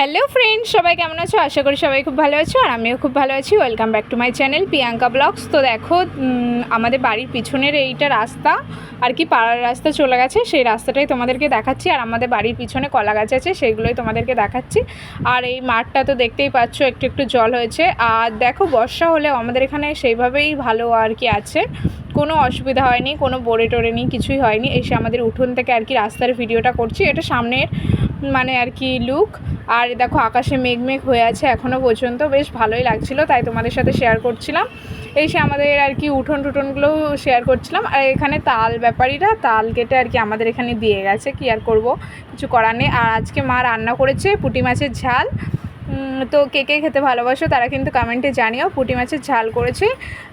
Hello friend সবাই কেমন আছো? আশা করি সবাই খুব ভালো আছো আর আমিও খুব ভালো আছি। Welcome back to my channel Priyanka blogs. তো দেখো আমাদের বাড়ির পিছনের এইটা রাস্তা, আর কি পাড়ার রাস্তা চলে গেছে, সেই রাস্তাটাই তোমাদেরকে দেখাচ্ছি। আর আমাদের বাড়ির পিছনে কলা গাছ আছে সেগুলোই তোমাদেরকে দেখাচ্ছি। আর এই মাঠটা তো দেখতেই পাচ্ছ, একটু একটু জল হয়েছে। আর দেখো, বর্ষা হলেও আমাদের এখানে সেইভাবেই ভালো আর কি আছে। কোনো অসুবিধা হয়নি, কোনো বোরে টোরে নেই, কিছুই হয়নি। এসে আমাদের উঠোন থেকে আর কি রাস্তার ভিডিওটা করছি। এটা সামনের মানে আর কি লুক আর দেখো আকাশে মেঘ মেঘ হয়ে আছে এখনও পর্যন্ত। বেশ ভালোই লাগছিল, তাই তোমাদের সাথে শেয়ার করছিলাম। এসে আমাদের আর কি উঠোন টুঠোনগুলো শেয়ার করছিলাম। আর এখানে তাল ব্যাপারীরা, তাল কেটে আর কি আমাদের এখানে দিয়ে গেছে। কি আর করব? কিছু করার নেই। আর আজকে মা রান্না করেছে পুঁটি মাছের ঝাল। তো কে কে খেতে ভালোবাসো তারা কিন্তু কমেন্টে জানিও। পুঁটি মাছের ঝাল করেছে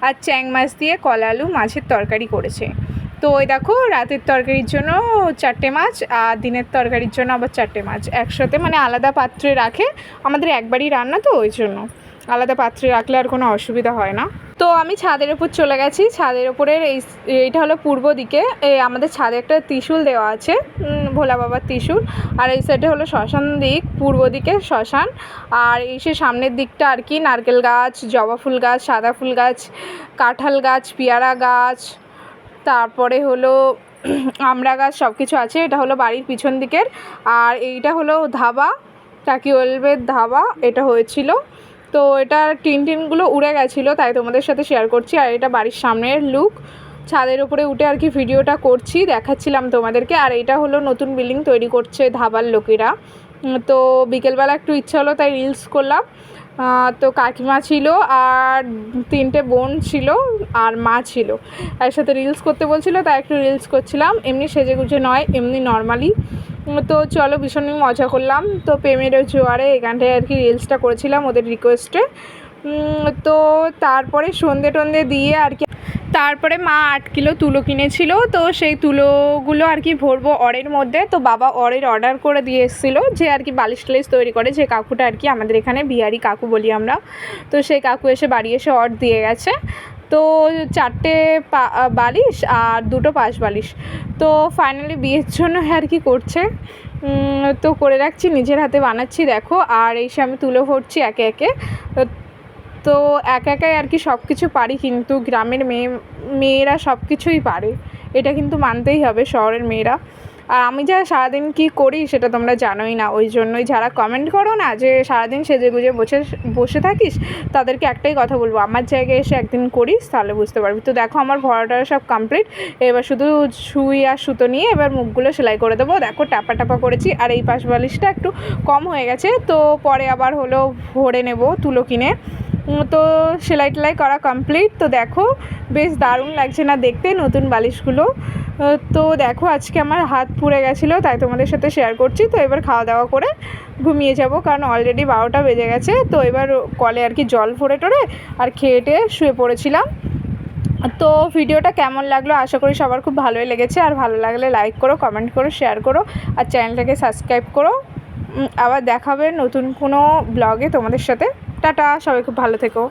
আর চ্যাং মাছ দিয়ে কলা আলু মাছের তরকারি করেছে। তো ওই দেখো, রাতের তরকারির জন্য চারটে মাছ আর দিনের তরকারির জন্য আবার চারটে মাছ। একসাথে মানে আলাদা পাত্রে রাখে। আমাদের একবারই রান্না তো ওই জন্য। আলাদা পাত্রে রাখলে আর কোনো অসুবিধা হয় না। তো আমি ছাদের ওপর চলে গেছি। ছাদের ওপরের এই এইটা হলো পূর্ব দিকে। এই আমাদের ছাদে একটা ত্রিশূল দেওয়া আছে ভোলা বাবার ত্রিশূল। আর এই সাইডে হলো শ্মশান দিক, পূর্ব দিকে শ্মশান। আর এই সে সামনের দিকটা আর কি, নারকেল গাছ, জবা ফুল গাছ, সাদা ফুল গাছ, কাঁঠাল গাছ, পেয়ারা গাছ। তারপরে হলো আমড়া গাছ সব কিছু আছে। এটা হলো বাড়ির পিছন দিকের। আর এইটা হলো ধাবা, টাকি ওয়েলভের ধাবা। এটা হয়েছিল তো এটার টিন টিনগুলো উড়ে গেছিল, তাই তোমাদের সাথে শেয়ার করছি। আর এটা বাড়ির সামনের লুক ছাদের উপরে উঠে আর কি ভিডিওটা করছি, দেখাচ্ছিলাম তোমাদেরকে। আর এটা হলো নতুন বিল্ডিং তৈরি করছে ধাবার লোকেরা। তো বিকেলবেলা একটু ইচ্ছা হলো, তাই রিলস করলাম। তো কাকিমা ছিল আর তিনটে বোন ছিল আর মা ছিল। একসাথে রিলস করতে বলছিল, তাই একটু রিলস করছিলাম। এমনি সেজে গুজে নয়, এমনি নর্মালি তো চলো ভীষণই মজা করলাম। তো প্রেমের জোয়ারে এখানটায় আর কি রিলসটা করেছিলাম ওদের রিকোয়েস্টে তো তারপরে সন্ধে টন্ধে দিয়ে আর কি তারপরে মা আট কিলো তুলো কিনেছিল। তো সেই তুলোগুলো আর কি ভরবো অরের মধ্যে। তো বাবা অরের অর্ডার করে দিয়ে এসেছিল যে আর কি বালিশ টালিশ তৈরি করে যে কাকুটা আর কি আমাদের এখানে বিহারি কাকু বলি আমরা। তো সেই কাকু এসে বাড়ি এসে অর্ড দিয়ে গেছে। তো চারটে বালিশ আর দুটো পাশ বালিশ। তো ফাইনালি বিয়ের জন্য আর কি করছে? তো করে রাখছি, নিজের হাতে বানাচ্ছি, দেখো। আর এসে আমি তুলে ভরছি একে একে। তো একা একাই আর কি সব কিছু পারি, কিন্তু গ্রামের মেয়ে, মেয়েরা সব কিছুই পারে। এটা কিন্তু মানতেই হবে, শহরের মেয়েরা। আর আমি যা সারাদিন কি করি সেটা তোমরা জানোই না। ওই জন্যই যারা কমেন্ট করো না যে সারাদিন সেজে গুজে বসে বসে থাকিস, তাদেরকে একটাই কথা বলব, আমার জায়গায় এসে একদিন করিস তাহলে বুঝতে পারবি। তো দেখো আমার ভরাটা সব কমপ্লিট এবার শুধু সুই আর সুতো নিয়ে এবার মুখগুলো সেলাই করে দেবো। দেখো টাপা টাপা করেছি, আর এই পাশ বালিশটা একটু কম হয়ে গেছে, তো পরে আবার হলো ভরে নেব তুলো কিনে। তো সেলাই টেলাই করা কমপ্লিট তো দেখো, বেশ দারুণ লাগছে না দেখতে নতুন বালিশগুলো। তো দেখো, আজকে আমার হাত পুড়ে গেছিল, তাই তোমাদের সাথে শেয়ার করছি। তো এবার খাওয়া দাওয়া করে ঘুমিয়ে যাব, কারণ অলরেডি বারোটা বেজে গেছে। তো এবার কলে আর কি জল ভরে টরে আর খেয়ে টেয়ে শুয়ে পড়েছিলাম। তো ভিডিওটা কেমন লাগল? আশা করি সবার খুব ভালোই লেগেছে। আর ভালো লাগলে লাইক করো কমেন্ট করো শেয়ার করো, আর চ্যানেলটাকে সাবস্ক্রাইব করো। আবার দেখাবে নতুন কোনো ব্লগে তোমাদের সাথে। টাটা সবাই খুব ভালো থেকো।